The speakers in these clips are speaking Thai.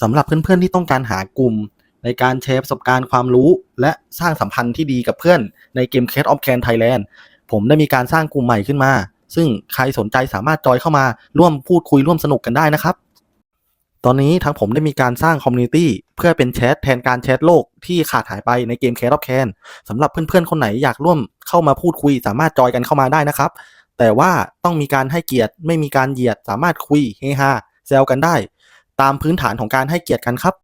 สำหรับเพื่อนๆที่ต้องการหากลุ่ม ในการแชร์ประสบการณ์ความรู้ และสร้างสัมพันธ์ที่ดีกับเพื่อนในเกม Case of Can Thailand ผมได้มีการสร้างกลุ่มใหม่ขึ้นมา ซึ่งใครสนใจสามารถจอยเข้ามาร่วมพูดคุยร่วมสนุกกันได้นะครับ ตอนนี้ทางผมได้มีการสร้างคอมมูนิตี้เพื่อเป็นแชทแทนการแชทโลกที่ขาดหายไปในเกม Case of Can สำหรับเพื่อนๆคนไหนอยากร่วมเข้ามาพูดคุย สามารถจอยกันเข้ามาได้นะครับแต่ว่าต้องมีการให้เกียรติไม่มีการเหยียดสามารถคุยเฮฮาแซวกันได้ ตามพื้นฐานของการให้เกียรติกันครับ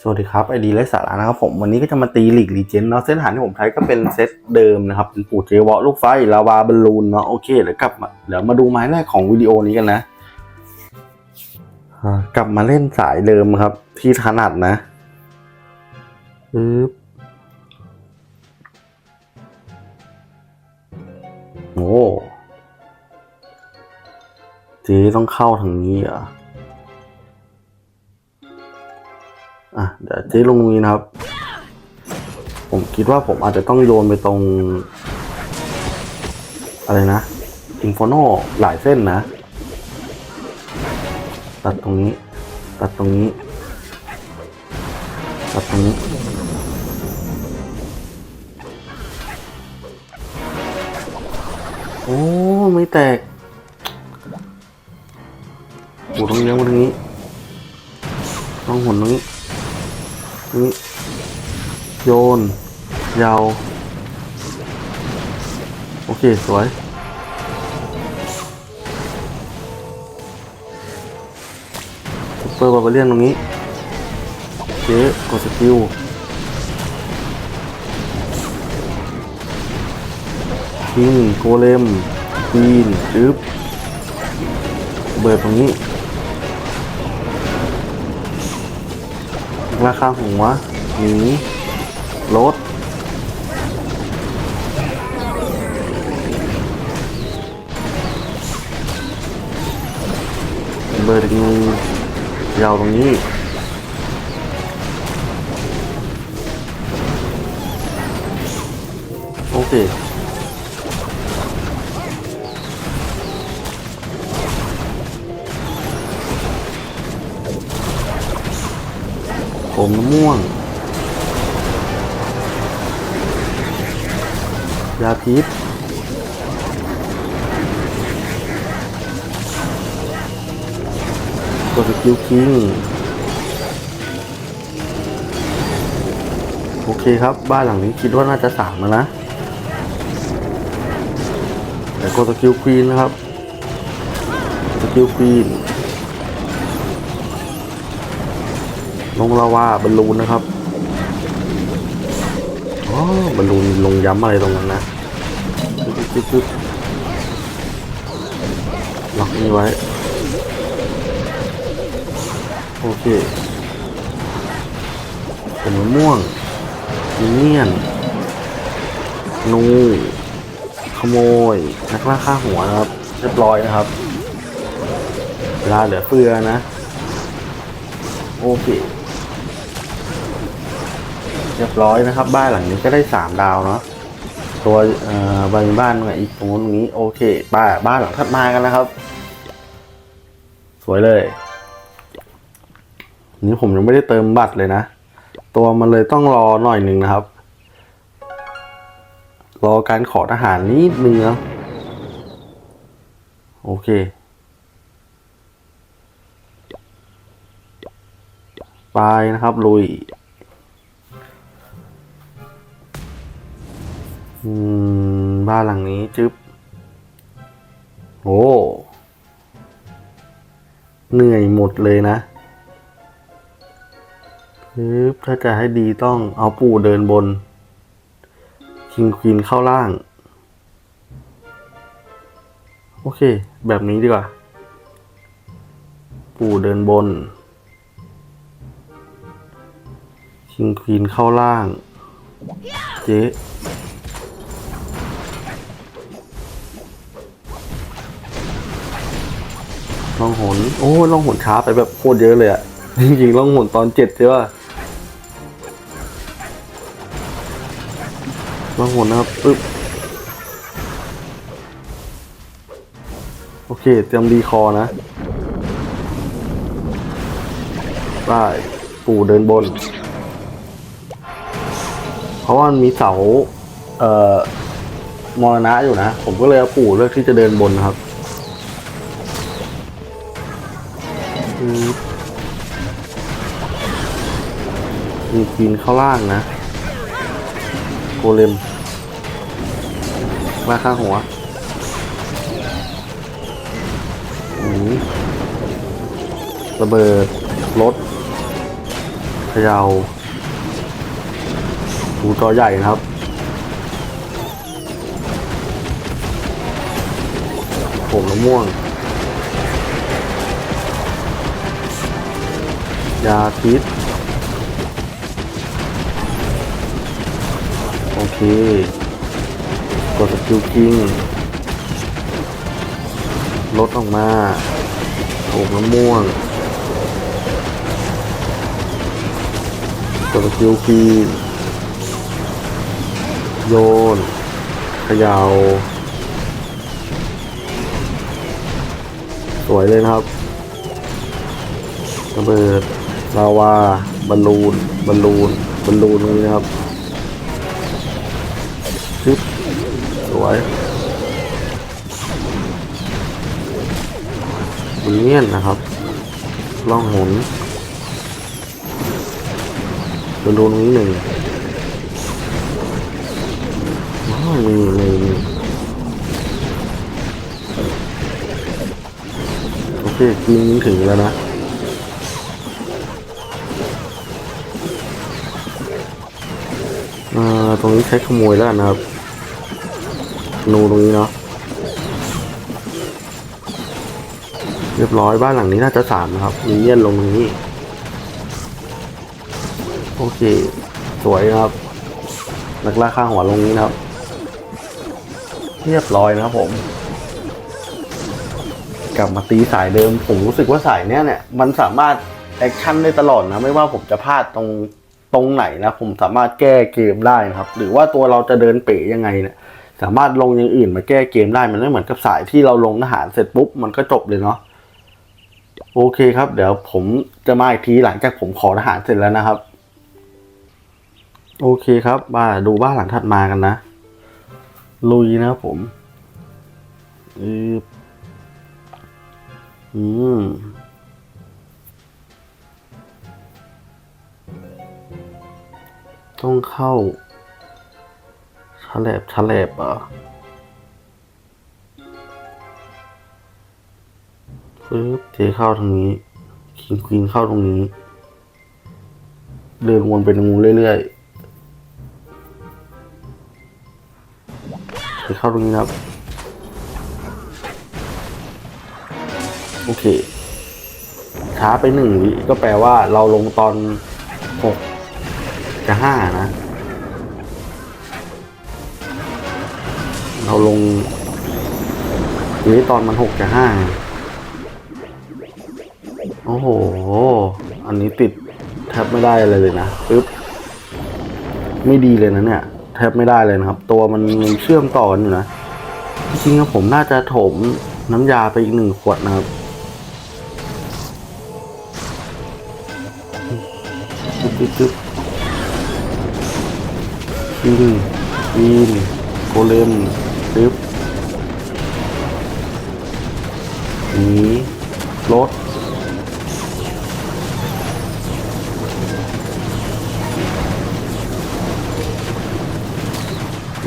สวัสดีครับไอดีไรสาระนะครับผมวันนี้ก็จะมาตีหลีกลีเจนเนาะเซตฐานที่ผมใช้ก็เป็นเซตเดิมนะครับเป็นปูเจวอลูกไฟลาวาบอลลูนเนาะโอเคเดี๋ยวกลับมาเดี๋ยวมาดูไม้แรกของวิดีโอนี้กันนะกลับมาเล่นสายเดิมครับ ที่ถนัดนะปึ๊บโอ้เจต้องเข้าทางนี้เหรอะ อะเดี๋ยวเจ๊ลงตรงนี้นะครับ ผมคิดว่าผมอาจจะต้องโยนไปตรง อะไรนะอินฟโนหลายเส้นนะ ตัดตรงนี้ ตัดตรงนี้ ตัดตรงนี้ โอ้ ไม่แตกโอ้ต้องเลี้ตรงนี้ ต้องหมุนตรงนี้ นี่โยน ยาว โอเค สวย ซุปเปอร์บาร์เบเลียนตรงนี้เจ๊กดสกิลคิงโกเลมควีนจึ๊บเบิร์ดตรงนี้ ราคาหัวหนีรถเบอร์นึงยาวตรงนี้โอเค ผมมะม่วง ยาพิษกดสกิลคิงโอเคครับ บ้านหลังนี้คิดว่าน่าจะสามแล้วนะ แต่กดสกิลควีนนะครับ สกิลควีน ลงลาวาบอลลูนนะครับอ๋อบอลลูนลงย้ำอะไรตรงนั้นนะปึ๊บปึ๊บล็อกนี้ไว้ โอเคเป็นมะม่วงมิเนียนนูขโมย นักล่าฆ่าหัวนะครับ เรียบร้อยนะครับเวลาเหลือเฟือนะ โอเค รียบร้อยนะครับ บ้านหลังนี้ก็ได้สามดาวเนาะตัวเอ่อบ้านบ้านอีกตรงนู้นตรงนี้โอเคบ้านบ้านหลังถัดมากันนะครับ สวยเลยนนี้ผมยังไม่ได้เติมบัตรเลยนะ ตัวมันเลยต้องรอหน่อยหนึ่งนะครับ รอการขอทหารนิดนึงนะโอเคไปนะครับลุย อืม บ้านหลังนี้จึ๊บ โอ้ เหนื่อยหมดเลยนะจึ๊บถ้าจะให้ดีต้องเอาปู่เดินบน คิงควีนเข้าล่าง โอเค แบบนี้ดีกว่า ปู่เดินบน คิงควีนเข้าล่าง เจ๊ ล่องหนโอ้ล่องหนช้าไปแบบโคตรเยอะเลยอะจริงๆล่องหนตอนเจ็ดใช่ป่ะล่องหนนะครับปึ๊บโอเคเตรียมดีคอนะได้ปู่เดินบน เพราะว่ามันมีเสา เอ่อมรณะอยู่นะ ผมก็เลยเอาปู่เลือกที่จะเดินบนนะครับ มีกินเข้าล่างนะ โกเลมมาข้างหัวระเบิดรถเขยาวหูจอใหญ่นะครับผมมะม่วง ยาพิษโอเค กดสกิลคิงลดออกมาผมมะม่วง กดสกิลคีนโยนเขยาวสวยเลยนะครับระเบิด ลาวาบอลลูนบอลลูนบอลลูนนี้นะครับชึบสวยบุญเนียนนะครับล่องหนบอลลูนนี้หนึ่งว้าวมีมีมีโอเคกินถึงแล้วนะ อ่าตรงนี้ใช้ขโมยแล้วนะครับนูตรงนี้เนาะเรียบร้อยบ้านหลังนี้น่าจะสามนะครับมีเยี่ยนลงตรงนี้ โอเค สวยนะครับนักล่าข้างหัวลงนี้นะครับ เรียบร้อยนะครับผม กลับมาตีสายเดิมผมรู้สึกว่าสายเนี้ยเนี่ยมันสามารถแอคชั่นได้ตลอดนะ ไม่ว่าผมจะพลาดตรง ตรงไหนนะผมสามารถแก้เกมได้นะครับ หรือว่าตัวเราจะเดินเป๋ยังไงเนี่ยสามารถลงอย่างอื่นมาแก้เกมได้มันไม่เหมือนกับสายที่เราลงทหารเสร็จปุ๊บมันก็จบเลยเนาะโอเคครับ เดี๋ยวผมจะมาอีกทีหลังจากผมขอทหารเสร็จแล้วนะครับ โอเคครับมาดูบ้านหลังถัดมากันนะ ลุยนะครับผมอือืม ต้องเข้าฉลบฉลบเหรอะปึ๊บเทเข้าทางนี้คิงควีนเข้าตรงนี้ เดินวนไปตรงนู้นเรื่อยๆเทเข้าตรงนี้นะครับ โอเคช้าไปหนึ่งวิก็แปลว่าเราลงตอนหก จะห้านะ เราลงนี้ตอนมันหกจะห้าโอ้โห อันนี้ติดแทบไม่ได้อะไรเลยนะปึ๊บ ไม่ดีเลยนะเนี่ย แทบไม่ได้เลยนะครับ ตัวมันมันเชื่อมต่อกันอยู่นะจริงๆผมน่าจะถมน้ำยาไปอีกหนึ่งขวดนะครับจึ๊บ กินกินโกเลมจึ๊บหนีรถ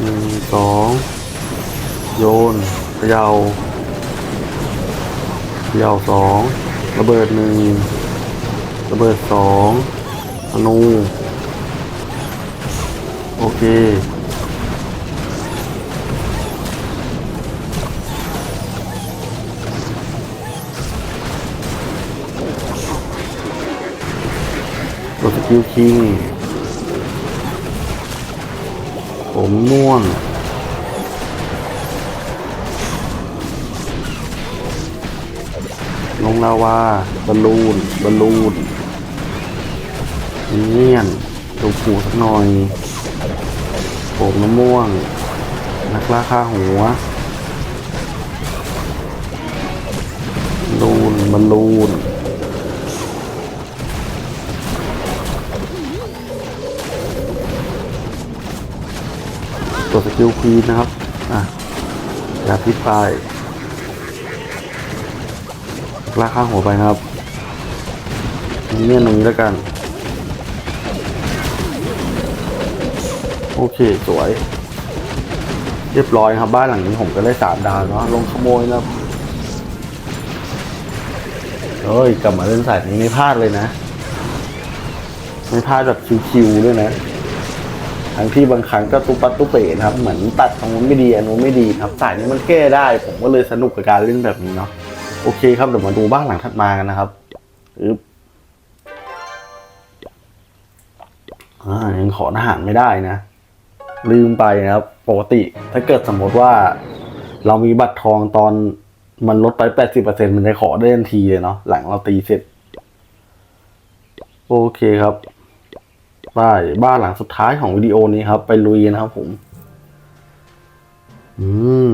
หนึ่งสองโยนเขยาวเขยาวสองระเบิดหนึ่งระเบิดสองธนู โอเค กดสกิลคิง ผมม่วงลงลาวาบอลลูนบอลลูนเนียนดูผูสักหน่อย โป่งมะม่วง นักล่าค่าหัวลูนบอลลูนตัวสกิลพีนนะครับ อะอย่าพิพไปล่ากข้าหัวไปนะครับ นี่เนี่ยตรงนี้แล้วกัน โอเคสวย เรียบร้อยครับบ้านหลังนี้ผมก็ได้สามดาวเนาะลงขโมยนะครับเฮ้ยกลับมาเล่นสายนี้ไม่พลาดเลยนะ ไม่พลาดแบบชิวๆด้วยนะทั้งที่บางครั้งก็ตุ๊ปัดตุ๊เป๋นะครับ เหมือนตัดตรงนู้นไม่ดีอันนู้นไม่ดีครับสายนี้มันแก้ได้ ผมก็เลยสนุกกับการเล่นแบบนี้เนาะโอเคครับเดี๋ยวมาดูบ้านหลังถัดมากันนะครับอึ๊บอ่ายังขอทหารไม่ได้นะ ลืมไปนะครับ ปกติถ้าเกิดสมมติว่า เรามีบัตรทองตอนมันลดไปแปดสิบเปอร์เซ็นมันจะขอได้ทันทีเลยเนาะหลังเราตีเสร็จ โอเคครับบ้บ้านหลังสุดท้ายของวิดีโอนี้ครับ ไปลุยนะครับผม อืม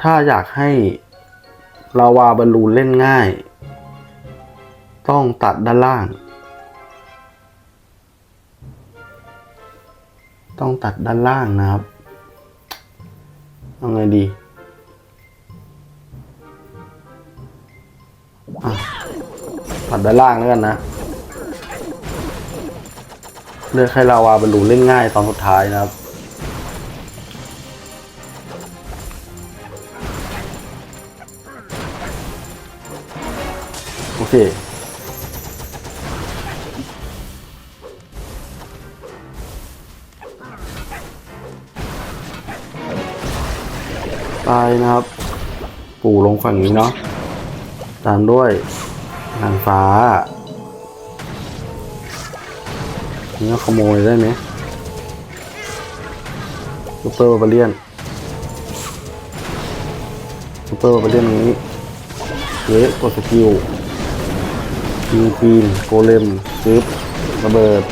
ถ้าอยากให้ลาวาบอลลูนเล่นง่าย ต้องตัดด้านล่าง ต้องตัดด้านล่างนะครับเอาไงดีตัดด้านล่างแล้วกันนะ เลือกให้ลาวาบอลลูนเล่นง่ายตอนสุดท้ายนะครับโอเค ตายนะครับ ปู่ลงฝั่งนี้เนาะตามด้วยนางฟ้านี่ก็ขโมยได้ไหมซูเปอร์บาเลียนซูเปอร์บาเลียนนี้เยอะกดสกิลคิงคีนโกเลมซึบระเบิด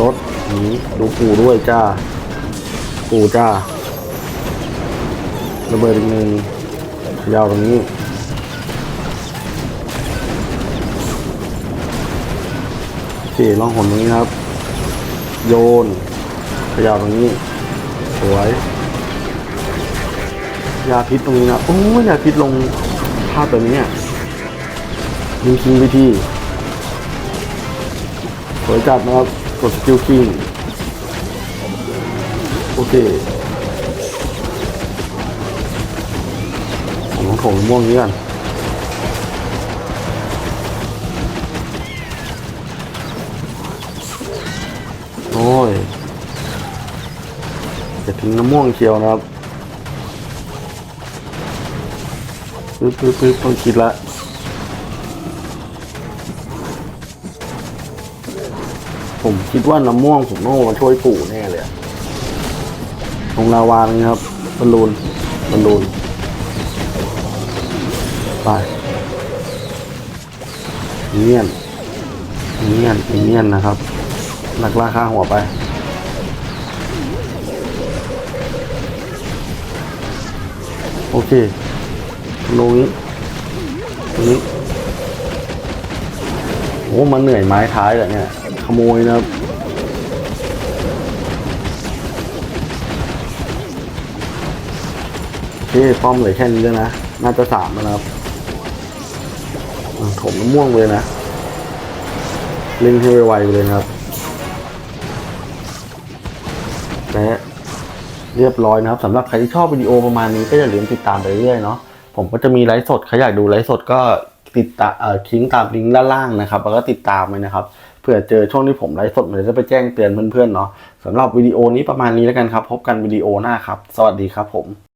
รถนี้ดูปู่ด้วยจ้าปู่จ้า ระเบิดอีกหนึ่งยาวตรงนี้โอเคล่องหนตรงนี้ครับ โยนขยาวตรงนี้ สวย ยาพิษตรงนี้นะโอ้ยยาพิษลงภาพแบบนี้อะยิงคิงไปที่สวยจัดนะครับกดสกิลคิงโอเค ผมต้องโถมม่วงนี้ก่อนโอ้ยจะทิ้งน้ำม่วงเชียวนะครับปึ๊บปึ๊บปึ๊บต้องคิดละผมคิดว่าน้ำม่วงผมต้องมาช่วยปู่แน่เลยอะตรงลาวานี่ครับบอลลูนบอลลูน เนียนเนียนเนียนนะครับหนักล่าค่าหัวไปโอเคลงนี้ตรงนี้โอ้มันเหนื่อยไม้ท้ายเหรอเนี่ย ขโมยนะครับโอเคป้อมเหลือแค่นี้แล้วนะ น่าจะสามแล้วนะครับ ถมม่วงเลยนะเล่งให้ไวๆไปเลยนะครับและเรียบร้อยนะครับสำหรับใครที่ชอบวิดีโอประมาณนี้ก็อย่าลืมติดตามไปเรื่อยๆเนาะผมก็จะมีไลฟ์สดใครอยากดูไลฟ์สดก็ติดตามเอ่อทิ้งตามลิงก์ด้านล่างนะครับแล้วก็ติดตามไว้นะครับเผื่อเจอช่วงที่ผมไลฟ์สดมันจะไปแจ้งเตือนเพื่อนๆเนาะสำหรับวิดีโอนี้ประมาณนี้แล้วกันครับ พบกันวิดีโอหน้าครับ สวัสดีครับผม